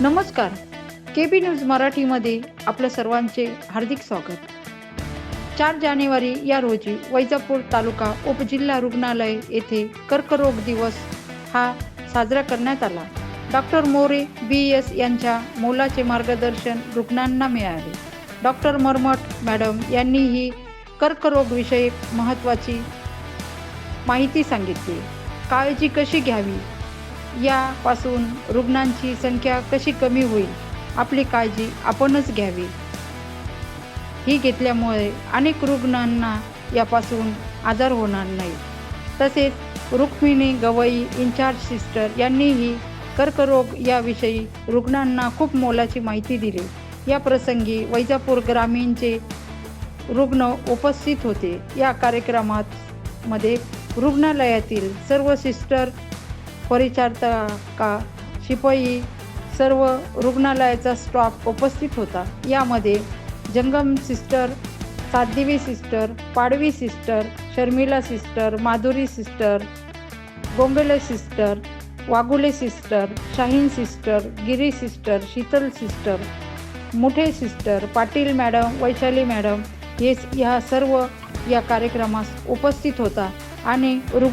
नमस्कार. के बी न्यूज मराठीमध्ये आपलं सर्वांचे हार्दिक स्वागत. चार जानेवारी या रोजी वैजापूर तालुका उपजिल्हा रुग्णालय येथे कर्करोग दिवस हा साजरा करण्यात आला. डॉक्टर मोरे बी एस यांच्या मोलाचे मार्गदर्शन रुग्णांना मिळाले. डॉक्टर मरमट मॅडम यांनीही कर्करोगविषयक महत्त्वाची माहिती सांगितली. काळजी कशी घ्यावी? यापासून रुग्णांची संख्या कशी कमी होईल आपली काळजी आपणच घ्यावी. ही घेतल्यामुळे अनेक रुग्णांना यापासून आजार होणार नाही. तसेच रुक्मिणी गवई इन्चार्ज सिस्टर यांनीही कर्करोग याविषयी रुग्णांना खूप मोलाची माहिती दिली. या प्रसंगी वैजापूर ग्रामीणचे रुग्ण उपस्थित होते. या कार्यक्रमात मध्ये रुग्णालयातील सर्व सिस्टर परिचारिका शिपाई सर्व रुग्णालयाचा स्टॉफ उपस्थित होता. यामध्ये Jangam sister Satdivi sister Padvi sister Sharmila sister Madhuri sister Gombele sister Waghule sister Shaheen sister Giri sister Sheetal sister Muthe sister Patil madam Vaishali madam हे ह्या सर्व या कार्यक्रमास उपस्थित होता आणि रुग्ण